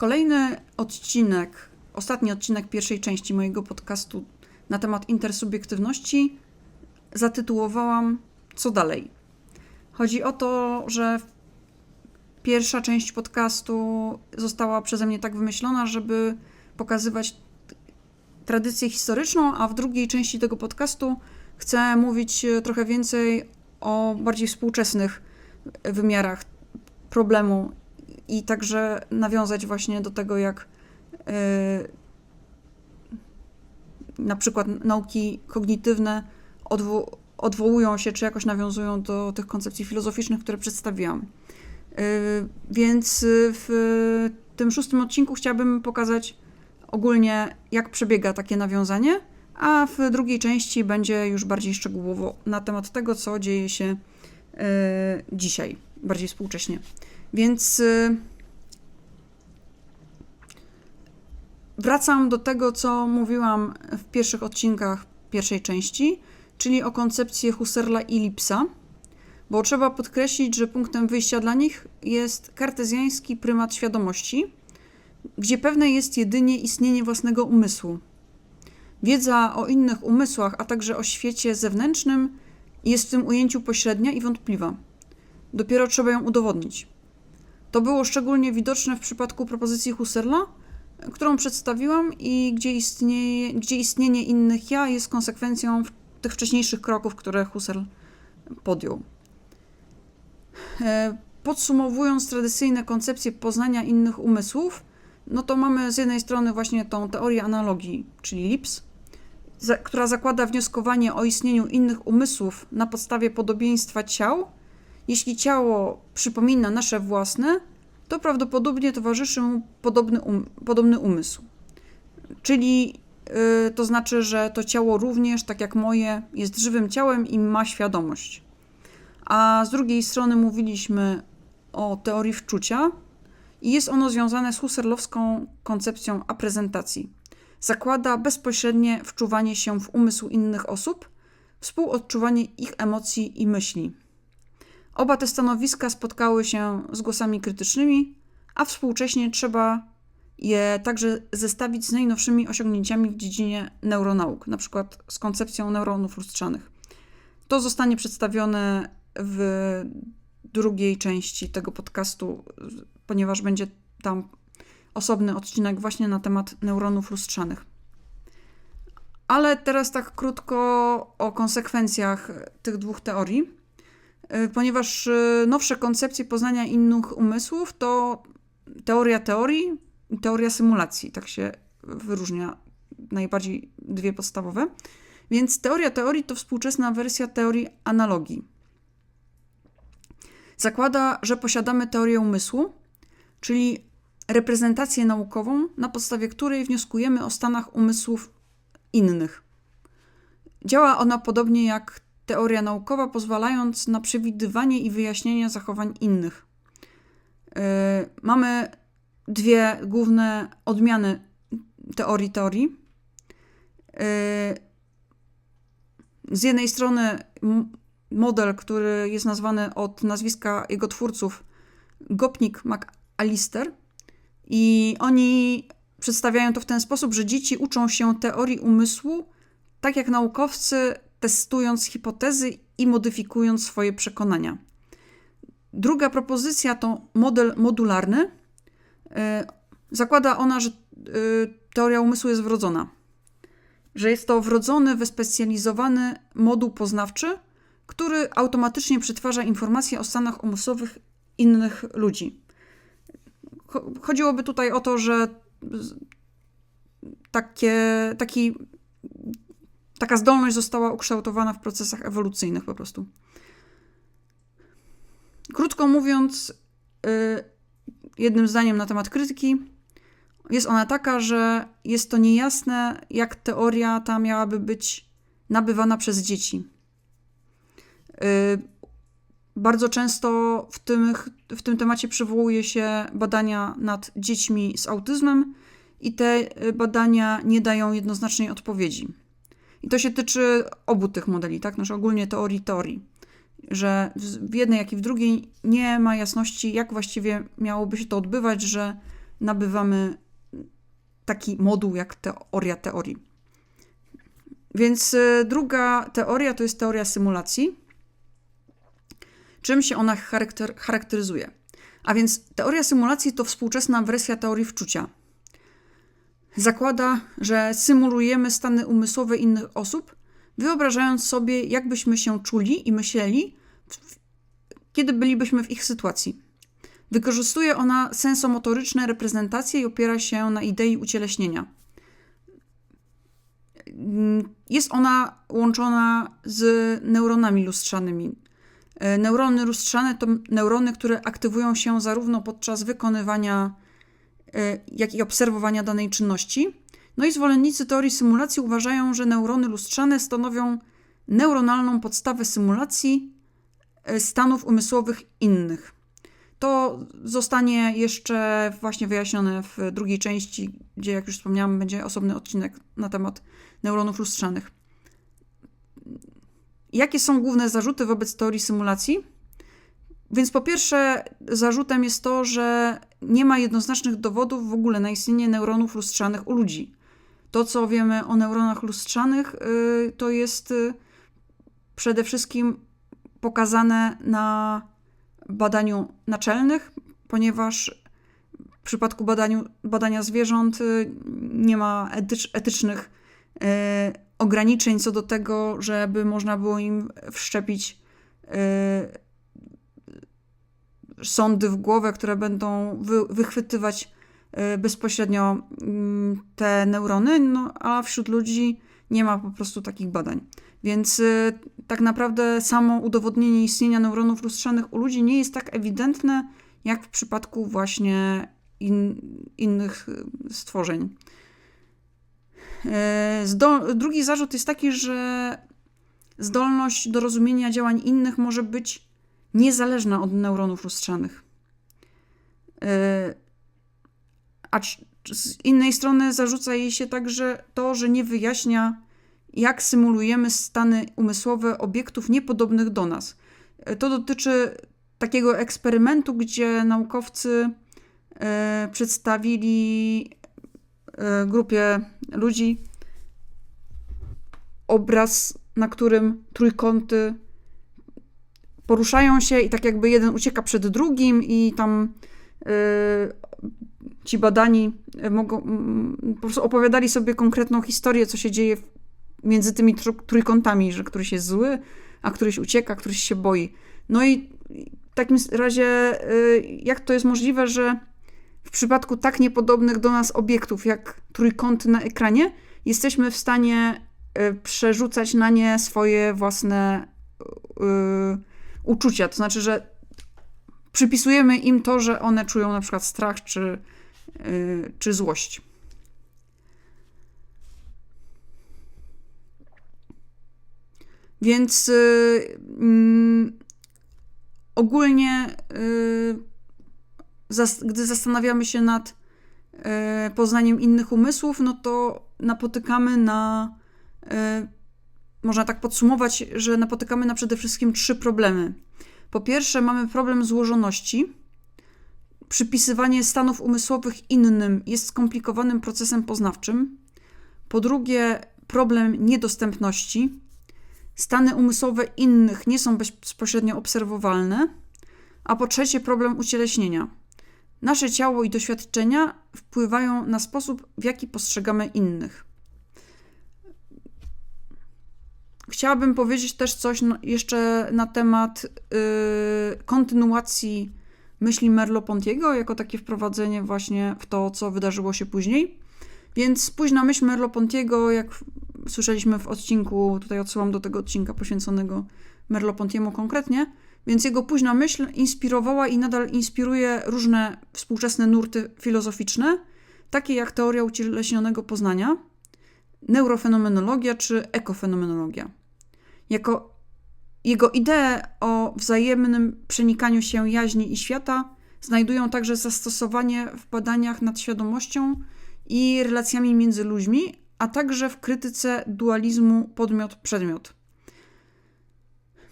Kolejny odcinek, ostatni odcinek pierwszej części mojego podcastu na temat intersubiektywności zatytułowałam Co dalej? Chodzi o to, że pierwsza część podcastu została przeze mnie tak wymyślona, żeby pokazywać tradycję historyczną, a w drugiej części tego podcastu chcę mówić trochę więcej o bardziej współczesnych wymiarach problemu i także nawiązać właśnie do tego, jak yy, na przykład nauki kognitywne odwo odwołują się, czy jakoś nawiązują do tych koncepcji filozoficznych, które przedstawiłam. Yy, więc w tym szóstym odcinku chciałabym pokazać ogólnie, jak przebiega takie nawiązanie, a w drugiej części będzie już bardziej szczegółowo na temat tego, co dzieje się yy, dzisiaj, bardziej współcześnie. Więc yy, wracam do tego, co mówiłam w pierwszych odcinkach pierwszej części, czyli o koncepcji Husserla i Lipsa, bo trzeba podkreślić, że punktem wyjścia dla nich jest kartezjański prymat świadomości, gdzie pewne jest jedynie istnienie własnego umysłu. Wiedza o innych umysłach, a także o świecie zewnętrznym jest w tym ujęciu pośrednia i wątpliwa. Dopiero trzeba ją udowodnić. To było szczególnie widoczne w przypadku propozycji Husserla, którą przedstawiłam i gdzie, istnieje, gdzie istnienie innych ja jest konsekwencją tych wcześniejszych kroków, które Husserl podjął. E, podsumowując tradycyjne koncepcje poznania innych umysłów, no to mamy z jednej strony właśnie tą teorię analogii, czyli Lips, która zakłada wnioskowanie o istnieniu innych umysłów na podstawie podobieństwa ciał. Jeśli ciało przypomina nasze własne, to prawdopodobnie towarzyszy mu podobny, um, podobny umysł. Czyli yy, to znaczy, że to ciało również, tak jak moje, jest żywym ciałem i ma świadomość. A z drugiej strony mówiliśmy o teorii wczucia i jest ono związane z husserlowską koncepcją aprezentacji. Zakłada bezpośrednie wczuwanie się w umysł innych osób, współodczuwanie ich emocji i myśli. Oba te stanowiska spotkały się z głosami krytycznymi, a współcześnie trzeba je także zestawić z najnowszymi osiągnięciami w dziedzinie neuronauk, na przykład z koncepcją neuronów lustrzanych. To zostanie przedstawione w drugiej części tego podcastu, ponieważ będzie tam osobny odcinek właśnie na temat neuronów lustrzanych. Ale teraz tak krótko o konsekwencjach tych dwóch teorii. Y, ponieważ y, nowsze koncepcje poznania innych umysłów to teoria teorii i teoria symulacji. Tak się wyróżnia najbardziej dwie podstawowe. Więc teoria teorii to współczesna wersja teorii analogii. Zakłada, że posiadamy teorię umysłu, czyli reprezentację naukową, na podstawie której wnioskujemy o stanach umysłów innych. Działa ona podobnie jak teoria naukowa, pozwalając na przewidywanie i wyjaśnienie zachowań innych. Yy, mamy dwie główne odmiany teorii teorii. Yy, z jednej strony model, który jest nazwany od nazwiska jego twórców Gopnik McAllister i oni przedstawiają to w ten sposób, że dzieci uczą się teorii umysłu, tak jak naukowcy testując hipotezy i modyfikując swoje przekonania. Druga propozycja to model modularny. E, zakłada ona, że e, teoria umysłu jest wrodzona, że jest to wrodzony, wyspecjalizowany moduł poznawczy, który automatycznie przetwarza informacje o stanach umysłowych innych ludzi. Chodziłoby tutaj o to, że takie, taki taka zdolność została ukształtowana w procesach ewolucyjnych po prostu. Krótko mówiąc, yy, jednym zdaniem na temat krytyki, jest ona taka, że jest to niejasne, jak teoria ta miałaby być nabywana przez dzieci. Yy, bardzo często w tym, w tym temacie przywołuje się badania nad dziećmi z autyzmem, i te badania nie dają jednoznacznej odpowiedzi. I to się tyczy obu tych modeli, tak? Znaczy ogólnie teorii teorii. Że w jednej, jak i w drugiej nie ma jasności, jak właściwie miałoby się to odbywać, że nabywamy taki moduł jak teoria teorii. Więc y, druga teoria to jest teoria symulacji. Czym się ona charakter, charakteryzuje? A więc teoria symulacji to współczesna wersja teorii wczucia. Zakłada, że symulujemy stany umysłowe innych osób, wyobrażając sobie, jakbyśmy się czuli i myśleli, kiedy bylibyśmy w ich sytuacji. Wykorzystuje ona sensomotoryczne reprezentacje i opiera się na idei ucieleśnienia. Jest ona łączona z neuronami lustrzanymi. Neurony lustrzane to neurony, które aktywują się zarówno podczas wykonywania, jak i obserwowania danej czynności. No i zwolennicy teorii symulacji uważają, że neurony lustrzane stanowią neuronalną podstawę symulacji stanów umysłowych innych. To zostanie jeszcze właśnie wyjaśnione w drugiej części, gdzie, jak już wspomniałam, będzie osobny odcinek na temat neuronów lustrzanych. Jakie są główne zarzuty wobec teorii symulacji? Więc po pierwsze, zarzutem jest to, że nie ma jednoznacznych dowodów w ogóle na istnienie neuronów lustrzanych u ludzi. To, co wiemy o neuronach lustrzanych, y, to jest y, przede wszystkim pokazane na badaniu naczelnych, ponieważ w przypadku badaniu, badania zwierząt y, nie ma etycz, etycznych ograniczeń co do tego, żeby można było im wszczepić sądy w głowę, które będą wy, wychwytywać y, bezpośrednio mm, te neurony, no, a wśród ludzi nie ma po prostu takich badań. Więc y, tak naprawdę samo udowodnienie istnienia neuronów lustrzanych u ludzi nie jest tak ewidentne, jak w przypadku właśnie in, innych y, stworzeń. Y, drugi zarzut jest taki, że zdolność do rozumienia działań innych może być niezależna od neuronów lustrzanych. A z innej strony zarzuca jej się także to, że nie wyjaśnia jak symulujemy stany umysłowe obiektów niepodobnych do nas. E, to dotyczy takiego eksperymentu, gdzie naukowcy e, przedstawili e, grupie ludzi obraz, na którym trójkąty poruszają się i tak jakby jeden ucieka przed drugim i tam ci badani mogą, po prostu opowiadali sobie konkretną historię, co się dzieje między tymi trójkątami, że któryś jest zły, a któryś ucieka, któryś się boi. No i w takim razie, y, jak to jest możliwe, że w przypadku tak niepodobnych do nas obiektów, jak trójkąty na ekranie, jesteśmy w stanie y, przerzucać na nie swoje własne y, uczucia. To znaczy, że przypisujemy im to, że one czują na przykład strach czy, czy złość. Więc yy, yy, ogólnie, yy, zas gdy zastanawiamy się nad y, poznaniem innych umysłów, no to napotykamy na. Można tak podsumować, że napotykamy na przede wszystkim trzy problemy. Po pierwsze, mamy problem złożoności. Przypisywanie stanów umysłowych innym jest skomplikowanym procesem poznawczym. Po drugie, problem niedostępności Stany umysłowe innych nie są bezpośrednio obserwowalne. A po trzecie, problem ucieleśnienia. Nasze ciało i doświadczenia wpływają na sposób, w jaki postrzegamy innych. Chciałabym powiedzieć też coś jeszcze na temat yy, kontynuacji myśli Merleau-Pontiego, jako takie wprowadzenie właśnie w to, co wydarzyło się później. Więc późna myśl Merleau-Pontiego, jak słyszeliśmy w odcinku, tutaj odsyłam do tego odcinka poświęconego Merleau-Pontiemu konkretnie, więc jego późna myśl inspirowała i nadal inspiruje różne współczesne nurty filozoficzne, takie jak teoria ucieleśnionego poznania, neurofenomenologia czy ekofenomenologia. Jako jego idee o wzajemnym przenikaniu się jaźni i świata znajdują także zastosowanie w badaniach nad świadomością i relacjami między ludźmi, a także w krytyce dualizmu podmiot-przedmiot.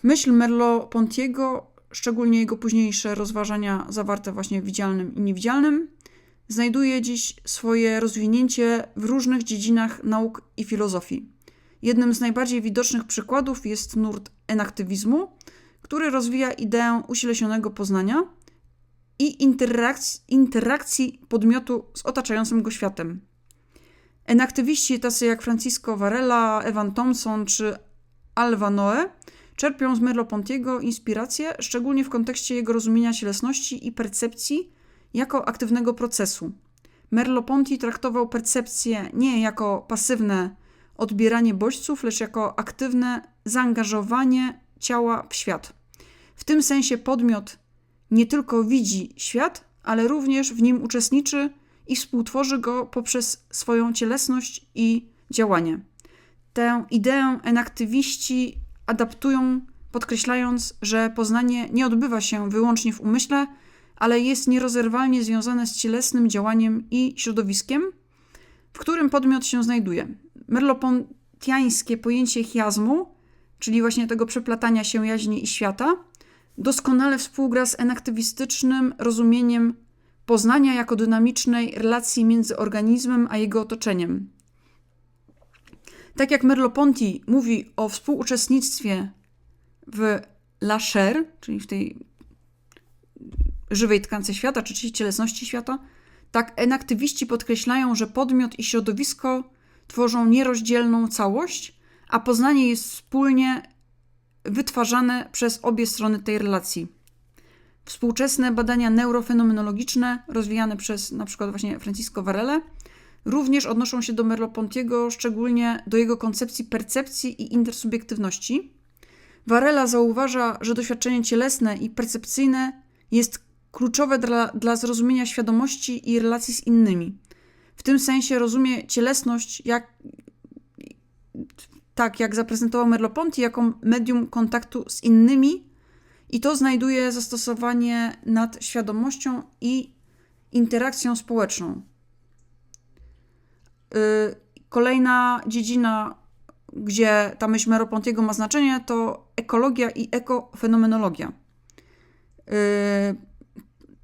Myśl Merleau-Pontiego, szczególnie jego późniejsze rozważania zawarte właśnie w widzialnym i niewidzialnym, znajduje dziś swoje rozwinięcie w różnych dziedzinach nauk i filozofii. Jednym z najbardziej widocznych przykładów jest nurt enaktywizmu, który rozwija ideę ucieleśnionego poznania i interakcji, interakcji podmiotu z otaczającym go światem. Enaktywiści tacy jak Francisco Varela, Evan Thompson czy Alva Noe czerpią z Merleau-Pontiego inspirację, szczególnie w kontekście jego rozumienia cielesności i percepcji jako aktywnego procesu. Merleau-Ponty traktował percepcję nie jako pasywne odbieranie bodźców, lecz jako aktywne zaangażowanie ciała w świat. W tym sensie podmiot nie tylko widzi świat, ale również w nim uczestniczy i współtworzy go poprzez swoją cielesność i działanie. Tę ideę enaktywiści adaptują, podkreślając, że poznanie nie odbywa się wyłącznie w umyśle, ale jest nierozerwalnie związane z cielesnym działaniem i środowiskiem, w którym podmiot się znajduje. Merleau-Pontiańskie pojęcie chiazmu, czyli właśnie tego przeplatania się jaźni i świata, doskonale współgra z enaktywistycznym rozumieniem poznania jako dynamicznej relacji między organizmem a jego otoczeniem. Tak jak Merleau-Ponty mówi o współuczestnictwie w la chair, czyli w tej żywej tkance świata, czy cielesności świata, tak enaktywiści podkreślają, że podmiot i środowisko tworzą nierozdzielną całość, a poznanie jest wspólnie wytwarzane przez obie strony tej relacji. Współczesne badania neurofenomenologiczne, rozwijane przez na przykład właśnie Francisco Varela, również odnoszą się do Merleau-Pontiego, szczególnie do jego koncepcji percepcji i intersubiektywności. Varela zauważa, że doświadczenie cielesne i percepcyjne jest kluczowe dla, dla zrozumienia świadomości i relacji z innymi. Tym sensie rozumie cielesność jak, tak, jak zaprezentował Merleau-Ponty, jako medium kontaktu z innymi i to znajduje zastosowanie nad świadomością i interakcją społeczną. Yy, kolejna dziedzina, gdzie ta myśl Merleau-Pontiego ma znaczenie, to ekologia i ekofenomenologia.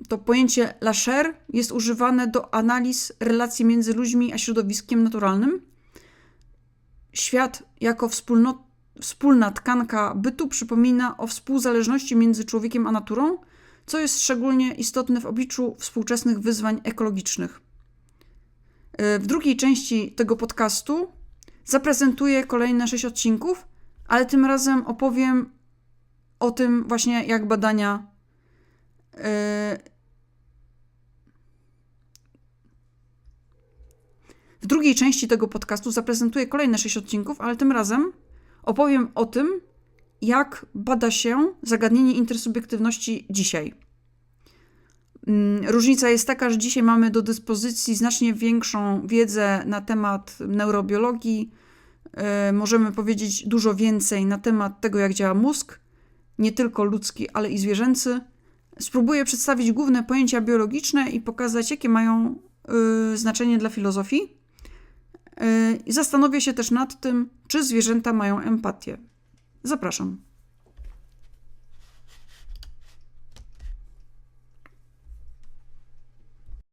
To pojęcie Lasher jest używane do analiz relacji między ludźmi a środowiskiem naturalnym. Świat jako wspólno, wspólna tkanka bytu przypomina o współzależności między człowiekiem a naturą, co jest szczególnie istotne w obliczu współczesnych wyzwań ekologicznych. E, w drugiej części tego podcastu zaprezentuję kolejne sześć odcinków, ale tym razem opowiem o tym właśnie, jak badania W drugiej części tego podcastu zaprezentuję kolejne sześć odcinków, ale tym razem opowiem o tym, jak bada się zagadnienie intersubiektywności dzisiaj. Mm, różnica jest taka, że dzisiaj mamy do dyspozycji znacznie większą wiedzę na temat neurobiologii. E, możemy powiedzieć dużo więcej na temat tego, jak działa mózg, nie tylko ludzki, ale i zwierzęcy. Spróbuję przedstawić główne pojęcia biologiczne i pokazać, jakie mają y, znaczenie dla filozofii. I zastanowię się też nad tym, czy zwierzęta mają empatię. Zapraszam.